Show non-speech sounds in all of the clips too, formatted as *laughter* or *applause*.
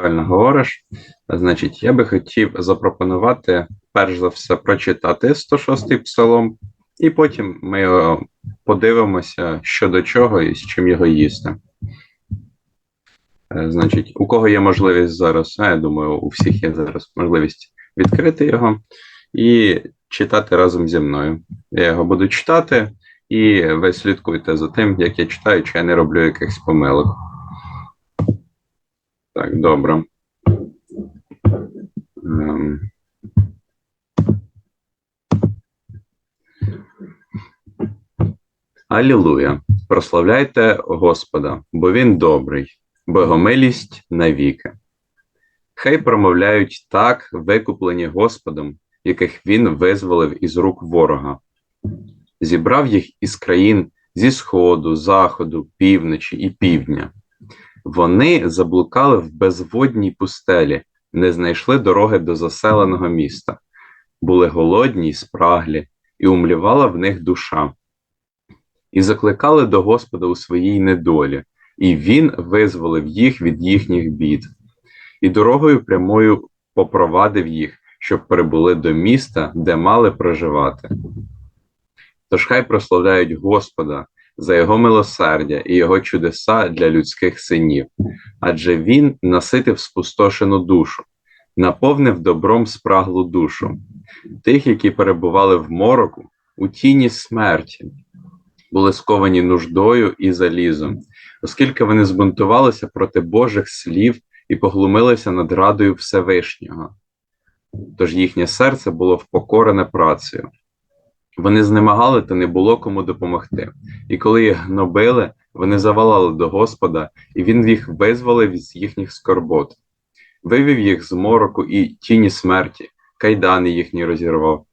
правильно говориш. Значить, я би хотів запропонувати, перш за все, прочитати 106-й псалом, і потім ми його подивимося, що до чого і з чим його їсти. Е, Значить, у кого є можливість зараз, я думаю, у всіх є зараз можливість відкрити його і читати разом зі мною. Я його буду читати, і ви слідкуйте за тим, як я читаю, чи я не роблю якихось помилок. Так, добре. Ем. Алілуя! Прославляйте Господа, бо Він добрий, бо його милість навіки. Хай промовляють так, викуплені Господом, яких Він визволив із рук ворога. Зібрав їх із країн зі сходу, заходу, півночі і півдня. Вони заблукали в безводній пустелі, не знайшли дороги до заселеного міста, були голодні й спраглі, і умлівала в них душа. І закликали до Господа у своїй недолі, і Він визволив їх від їхніх бід, і дорогою прямою попровадив їх, щоб прибули до міста, де мали проживати. Тож хай прославляють Господа за його милосердя і його чудеса для людських синів, адже він наситив спустошену душу, наповнив добром спраглу душу, тих, які перебували в мороку, у тіні смерті, були сковані нуждою і залізом, оскільки вони збунтувалися проти Божих слів і поглумилися над радою Всевишнього. Тож їхнє серце було впокорене працею. Вони знемагали, та не було кому допомогти. І коли їх гнобили, вони завалали до Господа, і він їх визволив з їхніх скорбот, вивів їх з мороку і тіні смерті, кайдани їхні розірвав.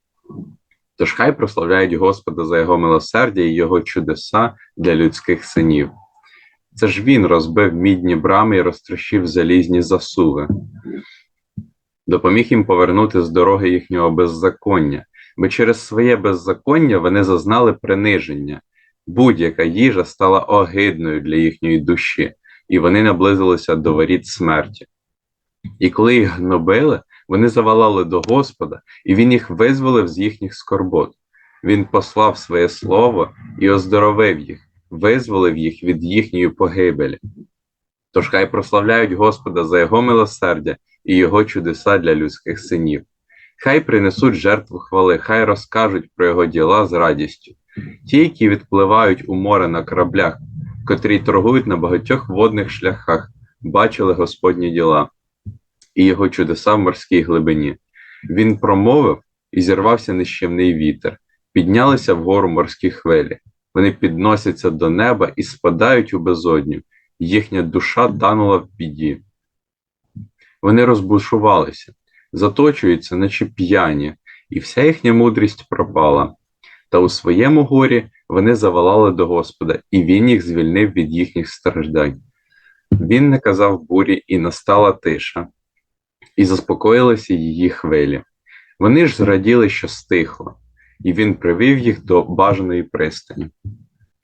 Тож хай прославляють Господа за його милосердя і його чудеса для людських синів. Це ж він розбив мідні брами і розтрощив залізні засуви, допоміг їм повернути з дороги їхнього беззаконня, бо через своє беззаконня вони зазнали приниження. Будь-яка їжа стала огидною для їхньої душі, і вони наблизилися до воріт смерті. І коли їх гнобили, вони завалали до Господа, і Він їх визволив з їхніх скорбот. Він послав своє слово і оздоровив їх, визволив їх від їхньої погибелі. Тож хай прославляють Господа за Його милосердя і Його чудеса для людських синів. Хай принесуть жертву хвали, хай розкажуть про його діла з радістю. Ті, які відпливають у море на кораблях, котрі торгують на багатьох водних шляхах, бачили Господні діла і його чудеса в морській глибині. Він промовив і зірвався нищівний вітер, піднялися вгору морські хвилі. Вони підносяться до неба і спадають у безодню, їхня душа танула в біді. Вони розбушувалися, заточуються, наче п'яні, і вся їхня мудрість пропала. Та у своєму горі вони завалали до Господа, і Він їх звільнив від їхніх страждань. Він не казав бурі, і настала тиша, і заспокоїлися її хвилі. Вони ж зраділи, що стихло, і він привів їх до бажаної пристані.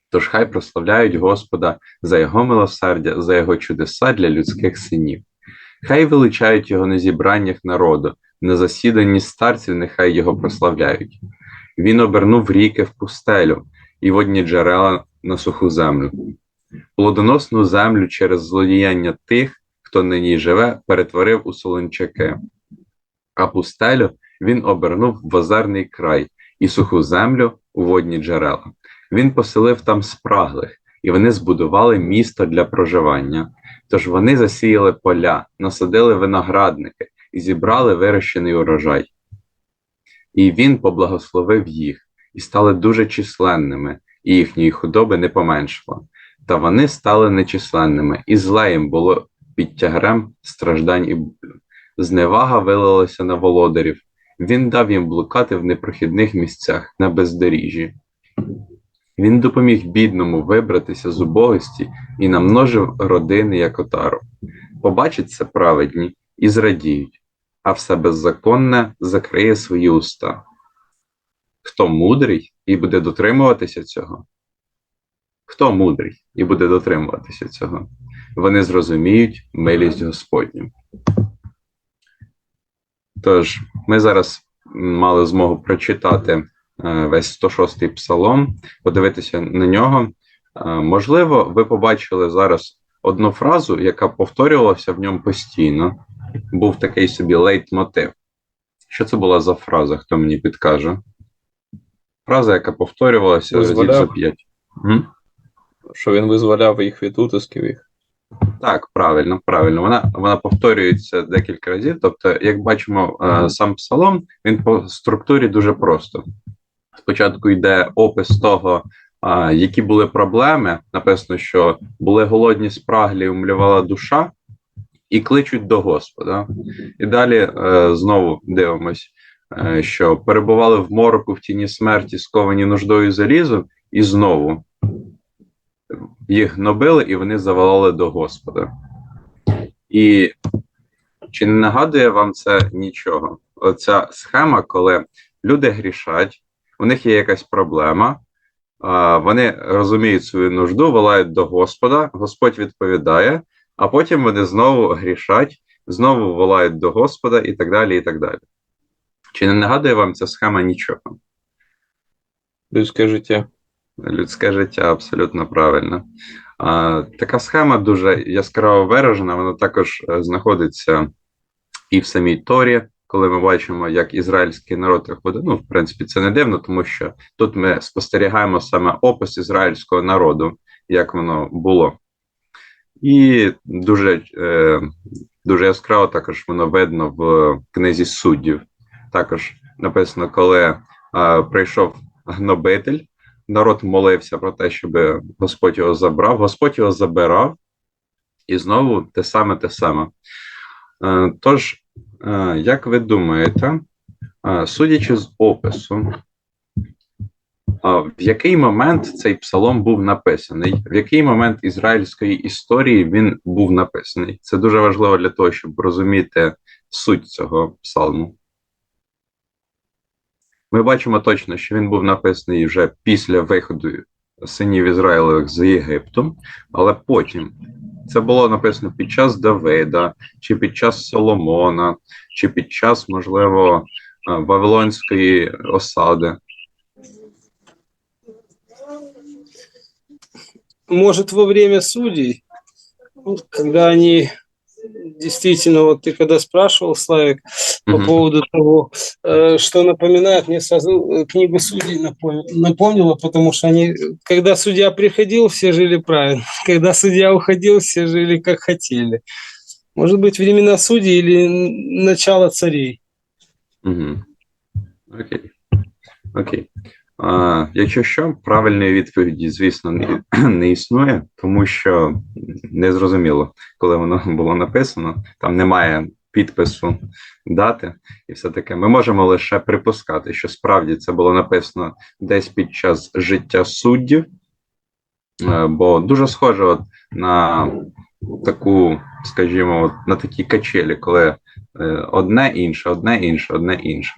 Тож хай прославляють Господа за його милосердя, за його чудеса для людських синів. Хай величають його на зібраннях народу, на засіданні старців, нехай його прославляють. Він обернув ріки в пустелю і водні джерела на суху землю. Плодоносну землю через злодіяння тих, хто на ній живе, перетворив у солончаки, а пустелю він обернув в озерний край і суху землю у водні джерела. Він поселив там спраглих, і вони збудували місто для проживання. Тож вони засіяли поля, насадили виноградники і зібрали вирощений урожай. І він поблагословив їх, і стали дуже численними, і їхньої худоби не поменшало. Та вони стали нечисленними, і зле їм було під тягарем страждань і болю. Зневага вилилася на володарів. Він дав їм блукати в непрохідних місцях на бездоріжжі. Він допоміг бідному вибратися з убогості і намножив родини як отару. Побачать це праведні і зрадіють, а все беззаконне закриє свої уста. Хто мудрий і буде дотримуватися цього? Хто мудрий і буде дотримуватися цього? Вони зрозуміють милість Господню. Тож, ми зараз мали змогу прочитати весь 106-й псалом, подивитися на нього. Е, Можливо, ви побачили зараз одну фразу, яка повторювалася в ньому постійно. Був такий собі лейтмотив. Що це була за фраза, хто мені підкаже? Фраза, яка повторювалася разів за п'ять. Що він визволяв їх від утисків їх. Так, правильно, правильно. Вона, вона повторюється декілька разів. Тобто, як бачимо, е, сам псалом, він по структурі дуже просто. Спочатку йде опис того, е, які були проблеми. Написано, що були голодні спраглі, умлювала душа, і кличуть до Господа. І далі е, знову дивимось, е, що перебували в мороку в тіні смерті, сковані нуждою залізу, і знову їх гнобили, і вони завалали до Господа. І чи не нагадує вам це нічого? Оця схема, коли люди грішать, у них є якась проблема, вони розуміють свою нужду, волають до Господа, Господь відповідає, а потім вони знову грішать, знову волають до Господа і так далі. і так далі. Чи не нагадує вам ця схема нічого? Людське життя. Людське життя абсолютно правильно. А, така схема дуже яскраво виражена. Вона також е, знаходиться і в самій Торі, коли ми бачимо, як ізраїльський народ виходить. Ну, в принципі, це не дивно, тому що тут ми спостерігаємо саме опис ізраїльського народу, як воно було. І дуже, е, дуже яскраво також воно видно в книзі суддів. Також написано, коли е, прийшов гнобитель народ молився про те, щоб Господь його забрав. Господь його забирав, і знову те саме, те саме. Е, Тож, як ви думаєте, судячи з опису, в який момент цей псалом був написаний? В який момент ізраїльської історії він був написаний? Це дуже важливо для того, щоб розуміти суть цього псалму. Ми бачимо точно, що він був написаний вже після виходу синів Ізраїлевих з Єгипту, але потім це було написано під час Давида, чи під час Соломона, чи під час, можливо, е, Вавилонської осади. Може, во время судей, коли когда они действительно, вот ты когда спрашивал, Славик, по Мгм. поводу того, э, что напоминает, мне сразу э, книгу судей напомнило, напомнило, потому что они, когда судья приходил, все жили правильно, *laughs* когда судья уходил, все жили как хотели. Может быть, времена судей или начало царей. Угу. Окей. Окей. Якщо що, правильної відповіді, звісно, не, *clears throat* існує, тому що не зрозуміло, коли воно було написано. Там немає підпису дати і все таке. Ми можемо лише припускати, що справді це було написано десь під час життя суддів, бо дуже схоже от на таку, скажімо, от на такі качелі, коли е, одне інше, одне інше, одне інше.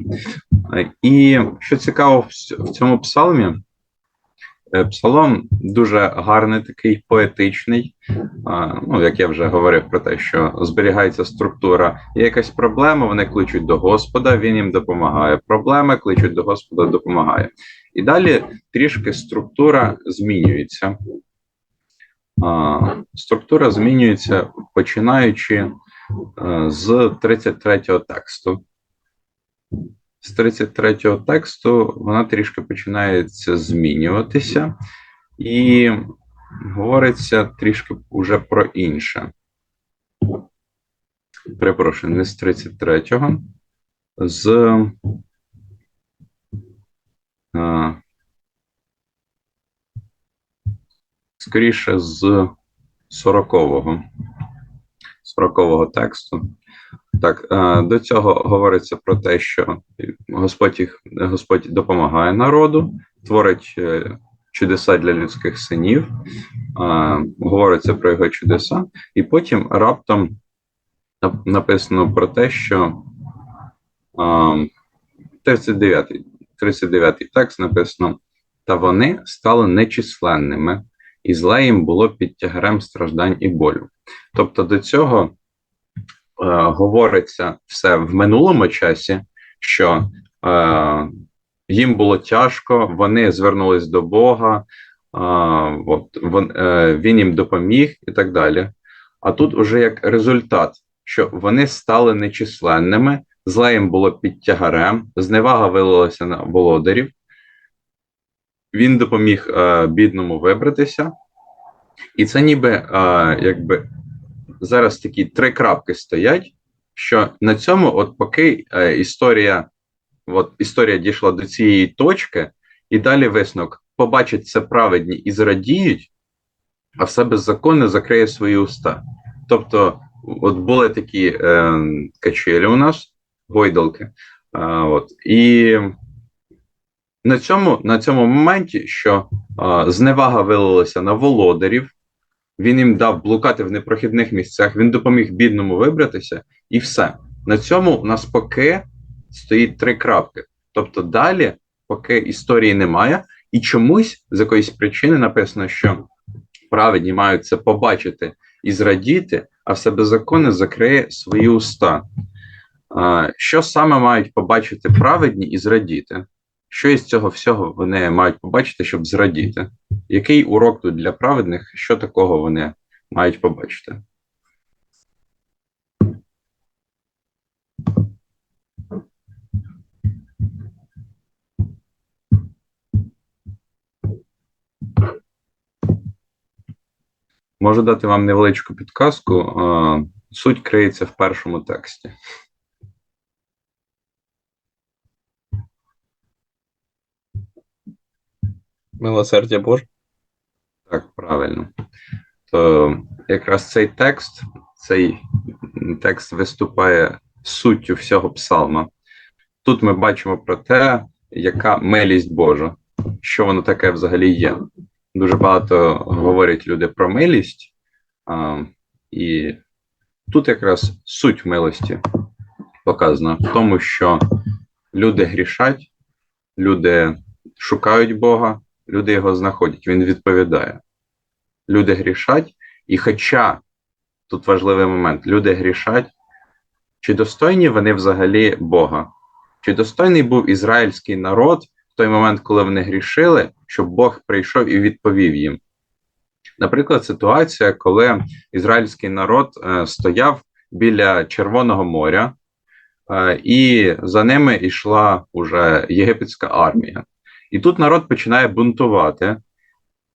Е, І що цікаво в цьому псалмі, е, псалом дуже гарний, такий поетичний. Ну, як я вже говорив про те, що зберігається структура. Є якась проблема, вони кличуть до Господа, він їм допомагає. Проблеми кличуть до Господа, допомагає. І далі трішки структура змінюється. Структура змінюється починаючи е, з 33-го тексту. З 33-го тексту вона трішки починається змінюватися, і говориться трішки уже про інше. Перепрошую, не з 33-го, з. Скоріше з 40-го. 40-го тексту. Так, е, до цього говориться про те, що Господь їх Господь допомагає народу, творить е, чудеса для людських синів, говориться про його чудеса, і потім раптом написано про те, що е, 39 39 текст написано: та вони стали нечисленними, і зле їм було під тягарем страждань і болю. Тобто до цього говориться все в минулому часі, що е, їм було тяжко, вони звернулись до Бога, е, от, вон, е, він їм допоміг і так далі. А тут уже як результат, що вони стали нечисленними, зле їм було під тягарем, зневага вилилася на володарів. Він допоміг е, бідному вибратися, і це ніби е, якби зараз такі три крапки стоять, що на цьому, от поки е, історія, от історія дійшла до цієї точки, і далі висновок побачать це праведні і зрадіють, а все беззаконне закриє свої уста. Тобто, от були такі е, качелі у нас, гойдалки, е, от, і на цьому, на цьому моменті, що е, зневага вилилася на володарів, він їм дав блукати в непрохідних місцях, він допоміг бідному вибратися, і все. На цьому у нас поки стоїть три крапки. Тобто далі, поки історії немає, і чомусь з якоїсь причини написано, що праведні мають це побачити і зрадіти, а все беззаконне закриє свої уста. Що саме мають побачити праведні і зрадіти? Що із цього всього вони мають побачити, щоб зрадіти? Який урок тут для праведних? Що такого вони мають побачити? Можу дати вам невеличку підказку. Суть криється в першому тексті. Милосердя Боже. Так, правильно. То якраз цей текст, цей текст виступає суттю всього псалма. Тут ми бачимо про те, яка милість Божа, що воно таке взагалі є. Дуже багато говорять люди про милість, а, і тут якраз суть милості показана в тому, що люди грішать, люди шукають Бога, люди його знаходять, він відповідає. Люди грішать, і хоча тут важливий момент, люди грішать, чи достойні вони взагалі Бога? Чи достойний був ізраїльський народ в той момент, коли вони грішили, щоб Бог прийшов і відповів їм? Наприклад, ситуація, коли ізраїльський народ е, стояв біля Червоного моря, е, і за ними йшла уже єгипетська армія. І тут народ починає бунтувати,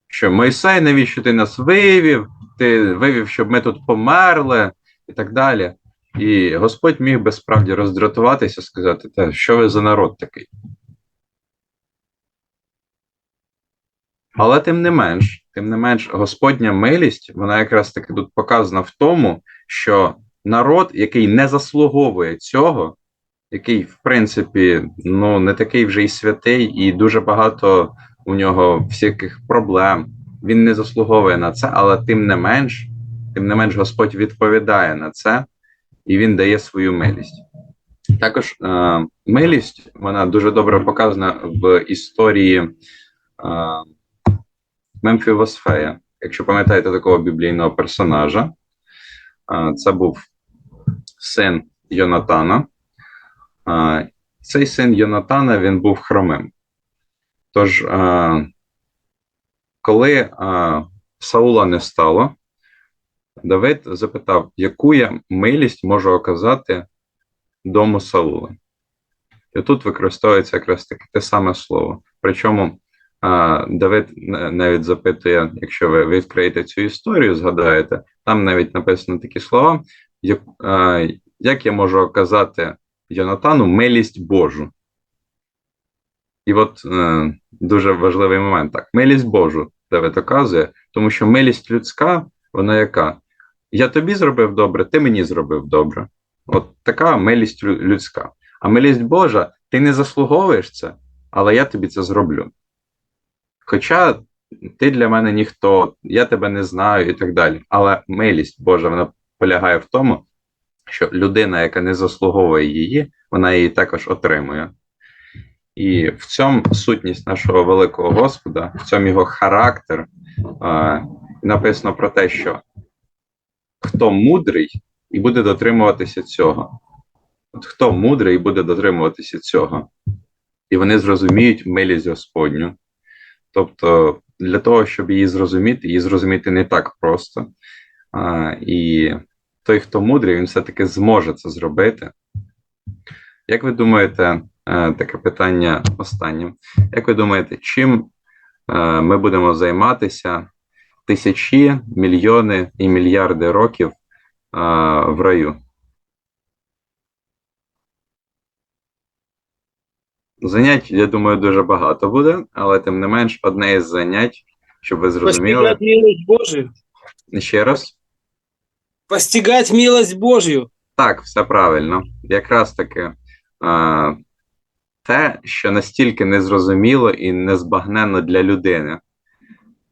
що Мойсей, навіщо ти нас вивів? Ти вивів, щоб ми тут померли, і так далі. І Господь міг би справді роздратуватися, сказати, та що ви за народ такий. Але тим не менш, тим не менш, Господня милість, вона якраз таки тут показана в тому, що народ, який не заслуговує цього, який, в принципі, ну не такий вже й святий, і дуже багато у нього всяких проблем. Він не заслуговує на це, але тим не менш, тим не менш, Господь відповідає на це і він дає свою милість. Також е, милість вона дуже добре показана в історії е, Мемфівосфея. Якщо пам'ятаєте такого біблійного персонажа, е, це був син Йонатана. Цей син Йонатана він був хромим. Тож, коли Саула не стало, Давид запитав, яку я милість можу оказати дому Саула. І тут використовується якраз таке те саме слово. Причому Давид навіть запитує, якщо ви відкриєте цю історію, згадаєте, там навіть написано такі слова, як я можу оказати Йонатану милість Божу. І от е, дуже важливий момент. Так, милість Божу Давид оказує, тому що милість людська, вона яка? Я тобі зробив добре, ти мені зробив добре. От така милість людська. А милість Божа, ти не заслуговуєш це, але я тобі це зроблю. Хоча ти для мене ніхто, я тебе не знаю і так далі. Але милість Божа вона полягає в тому, що людина, яка не заслуговує її, вона її також отримує. І в цьому сутність нашого великого Господа, в цьому його характер, написано про те, що хто мудрий, і буде дотримуватися цього. От хто мудрий буде дотримуватися цього, і вони зрозуміють милість Господню. Тобто, для того, щоб її зрозуміти, її зрозуміти не так просто. А, і той, хто мудрий, він все-таки зможе це зробити. Як ви думаєте, е, таке питання останнє. Як ви думаєте, чим е, ми будемо займатися тисячі, мільйони і мільярди років е, в раю? Занять, я думаю, дуже багато буде, але тим не менш, одне із занять, щоб ви зрозуміли. Ще раз. Постигать милость Божью. Так, все правильно. Якраз таки а, те, що настільки незрозуміло і незбагненно для людини.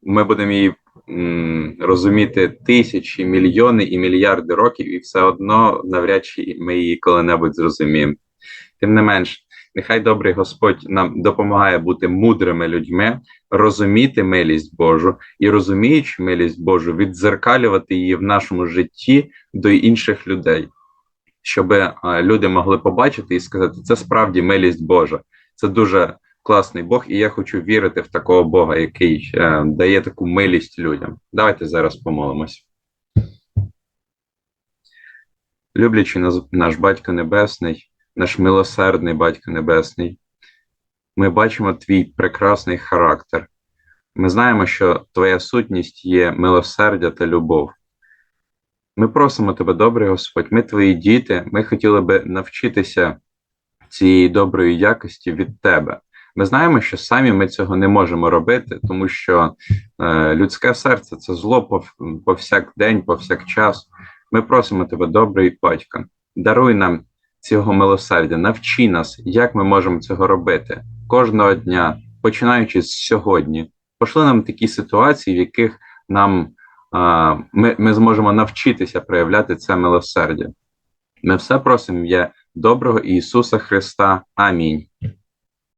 Ми будемо її м, розуміти тисячі, мільйони і мільярди років, і все одно навряд чи ми її коли-небудь зрозуміємо. Тим не менш, нехай добрий Господь нам допомагає бути мудрими людьми, розуміти милість Божу і розуміючи милість Божу, віддзеркалювати її в нашому житті до інших людей щоб е, люди могли побачити і сказати, це справді милість Божа. Це дуже класний Бог, і я хочу вірити в такого Бога, який е, дає таку милість людям. Давайте зараз помолимось. Люблячи наш Батько Небесний, наш милосердний Батько Небесний, ми бачимо твій прекрасний характер. Ми знаємо, що твоя сутність є милосердя та любов. Ми просимо тебе, добрий Господь, ми твої діти, ми хотіли би навчитися цієї доброї якості від тебе. Ми знаємо, що самі ми цього не можемо робити, тому що е, людське серце це зло пов- повсякдень, повсякчас. Ми просимо тебе, добрий батько, даруй нам цього милосердя, навчи нас, як ми можемо цього робити кожного дня, починаючи з сьогодні. Пошли нам такі ситуації, в яких нам а, ми, ми зможемо навчитися проявляти це милосердя. Ми все просимо є доброго Ісуса Христа. Амінь.